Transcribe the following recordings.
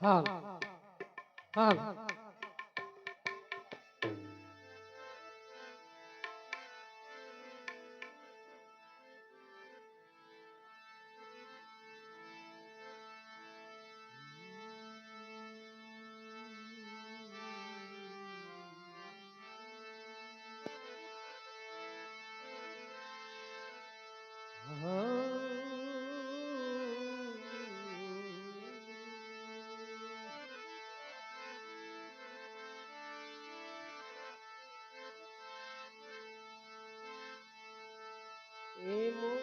હા. હા. Amen.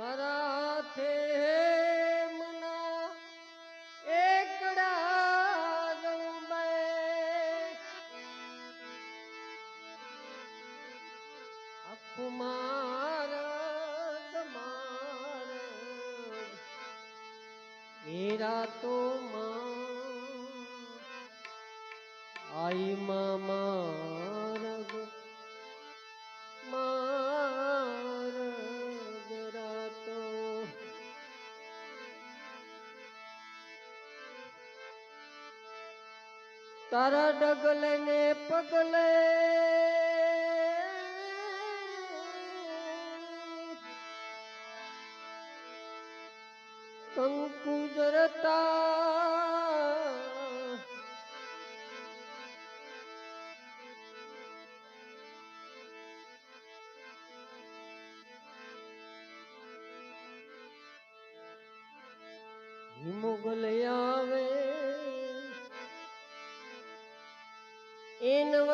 Para तारा डगल ने पगले। कंकुजरता मुगलया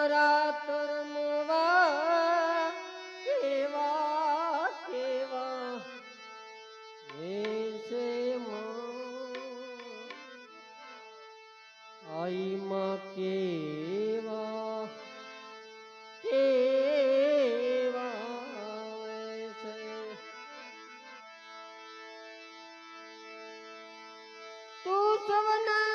રાત રમવા કેવા કેવા વેશે આઈમાં કેવા કેવા વેશે. તું સવના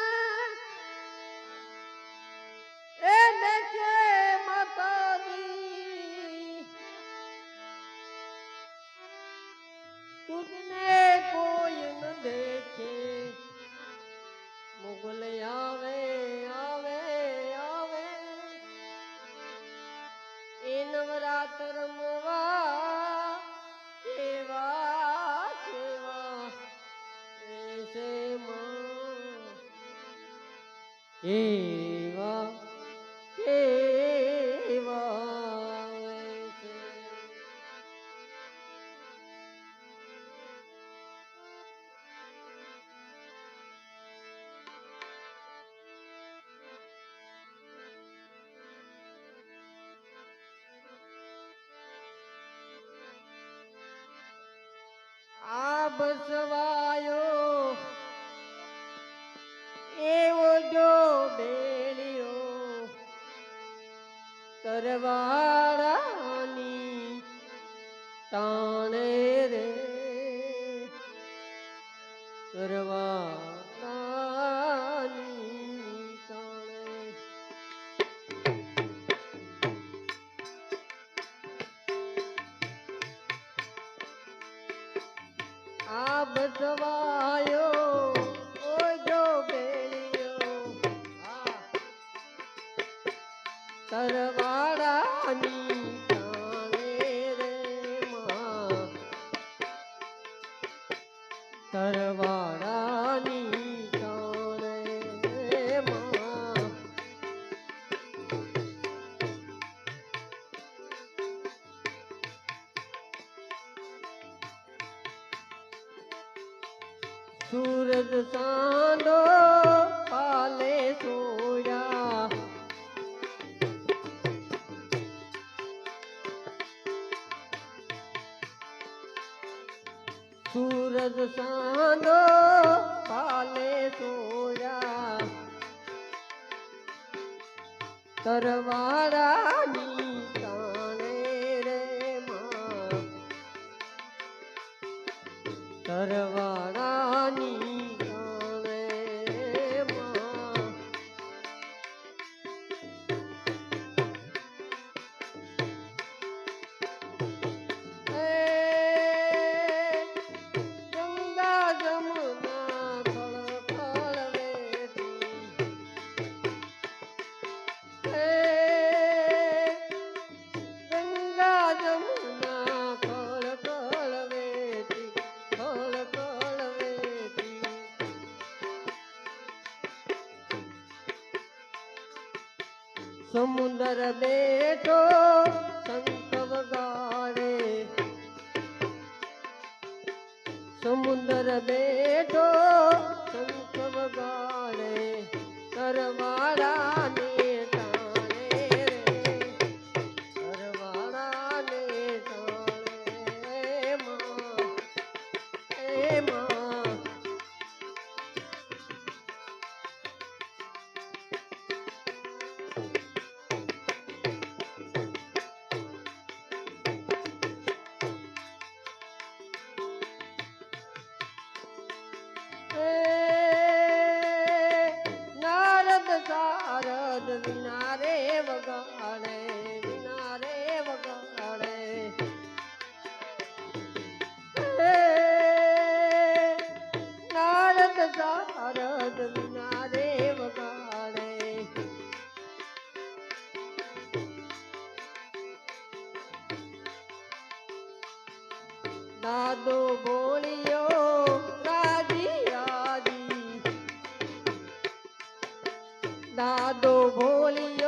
परवा রানী દાદો બોલ્યો રાજી રાજી. દાદો બોલિયો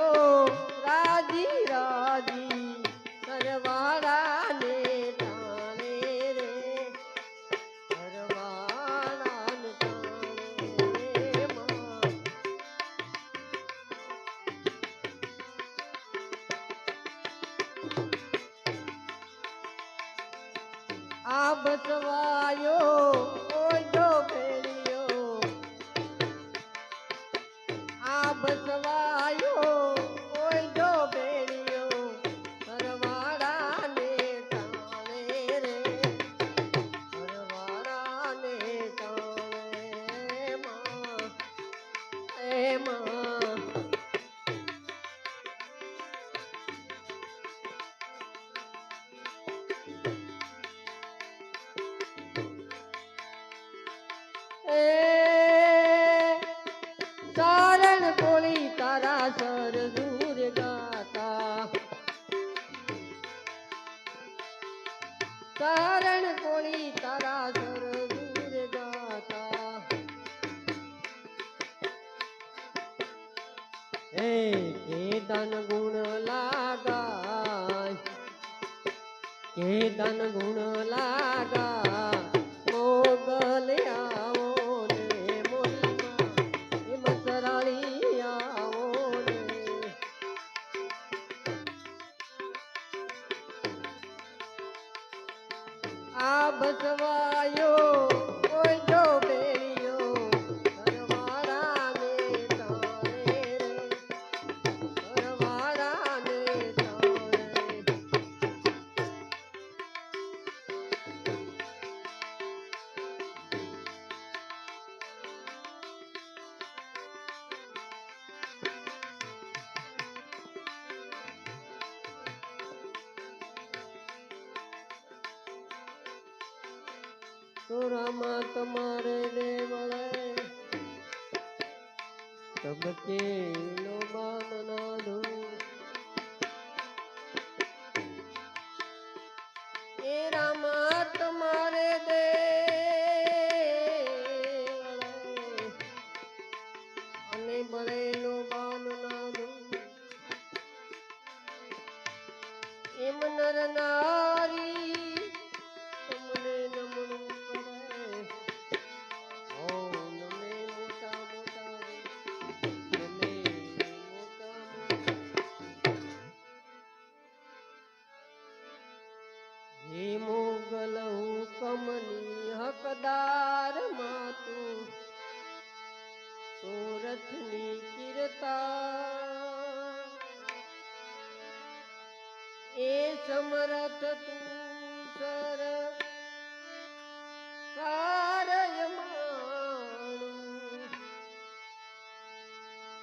આ બસવાયો.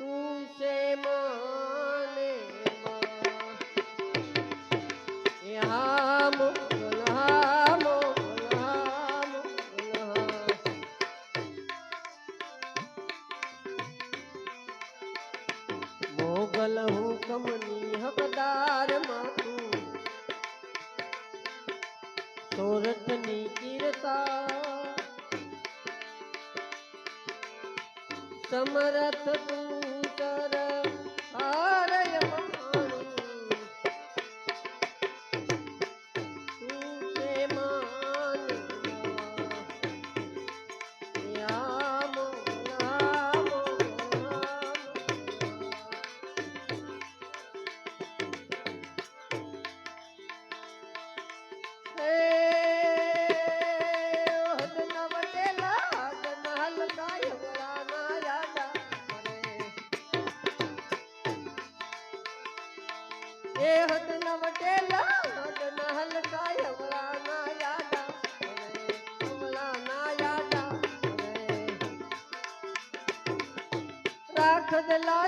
तू से मां એ હદ નવટેલા હદ નહલ કાયવલા ના યાડા. કમલા ના યાડા. રાખ દલા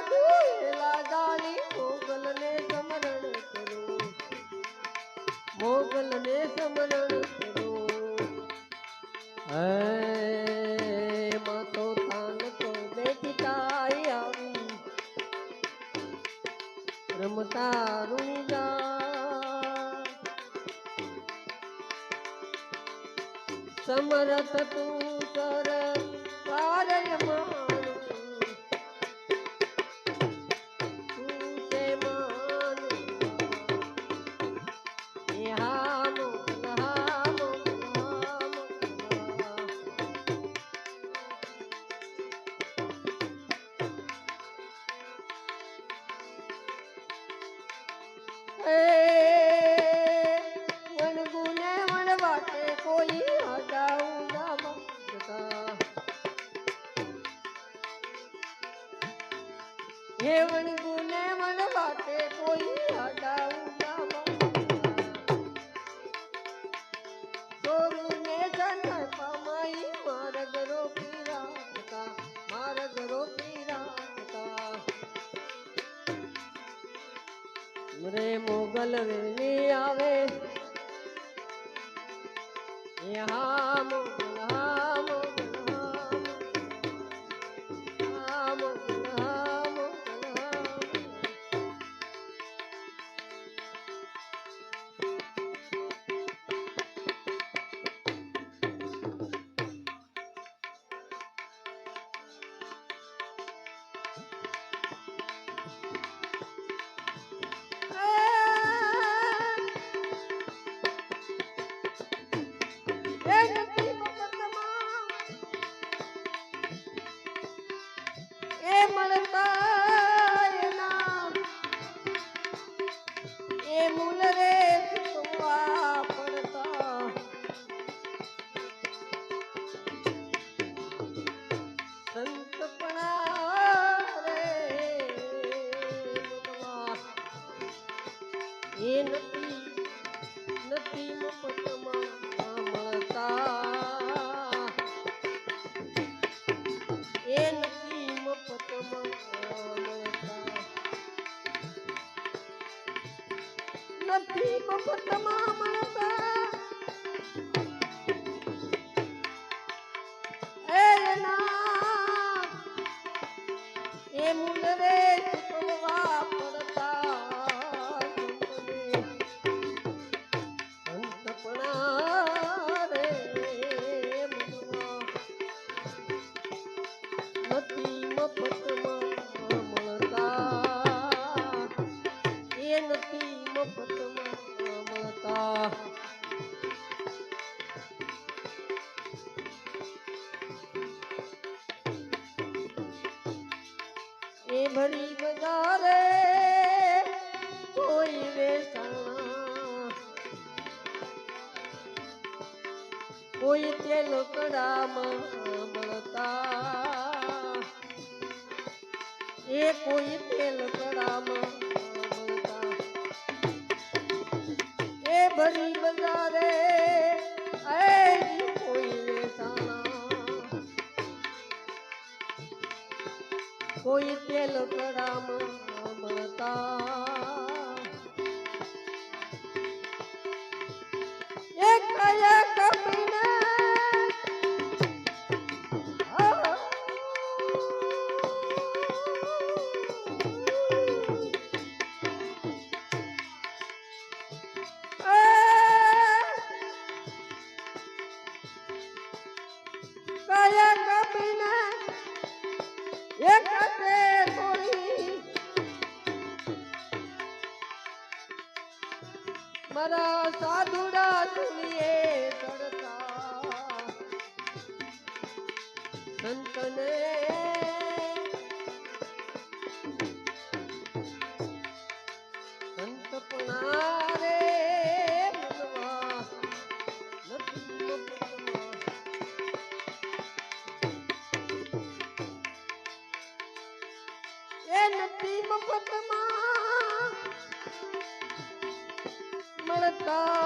રે મોગલ વેલી આવે. હા મોગલ પટમાં મળતા એ નથી foi પદમાં મળતા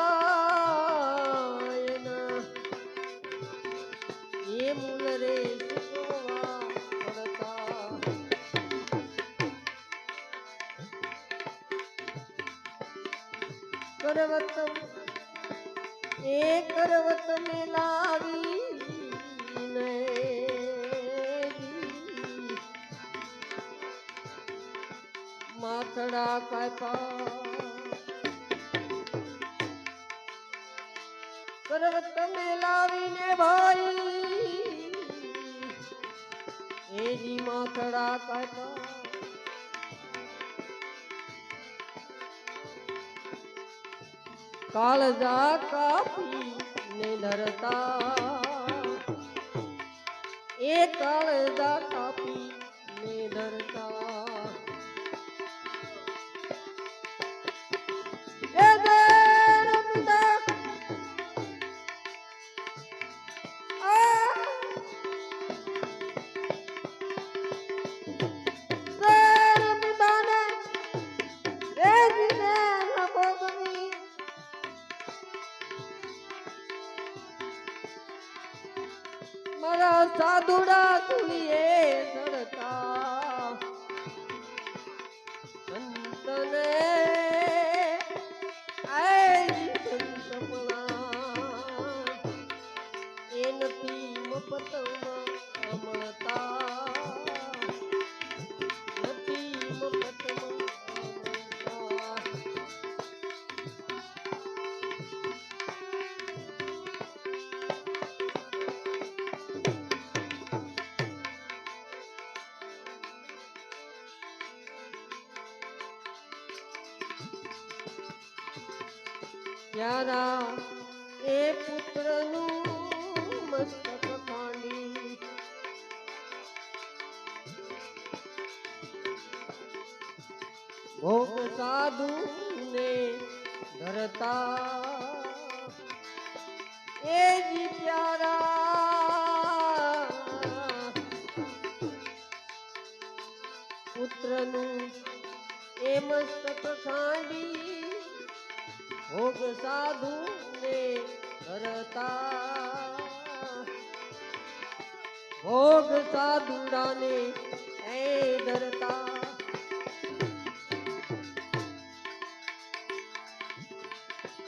કટ કાળજા કાપી ને નરતા એ કાળજા કાપી પ્યારા એ પુત્રનું મસ્તક ખાંડી. ભોગ સાધુ ને ધરતા એ જી પ્યારા પુત્રનું એ મસ્તક ખાંડી. ભોગ સાધુ ને કરતા ભોગ સાધુડા ને એ ધરતા.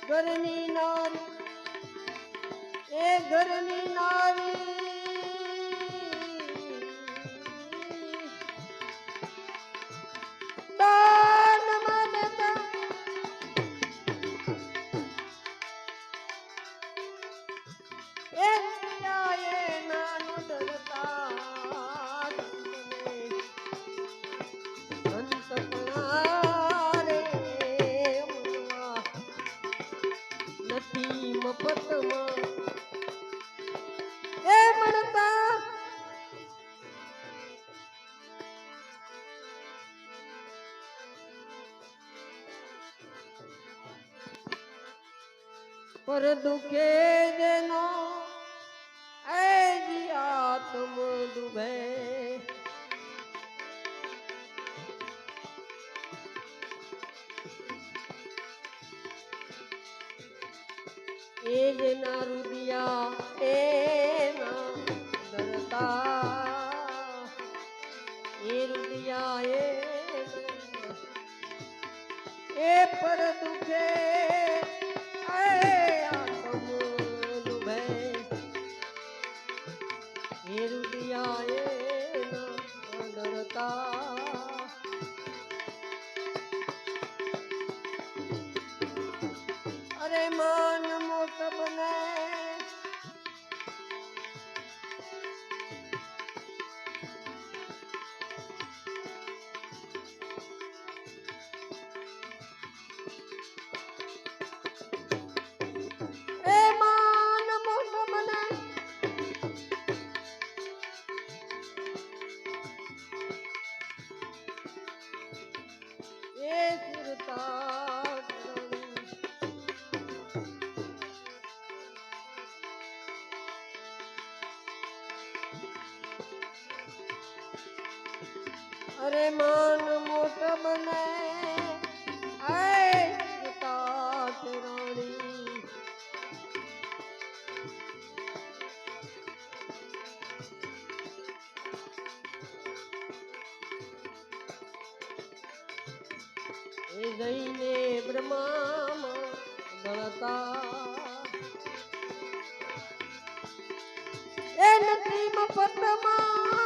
ઘરની નારી એ ઘરની નારી મોર દુખે જેનો અરે મન મોટ બને જઈને બ્રહ્મામાં ગણતા. એ નથી મફતમાં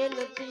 ঢেলতি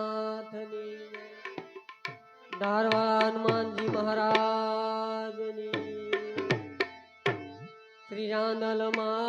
હારવાળા હનુમાનજી મહારાજની. શ્રી રાંદલ મા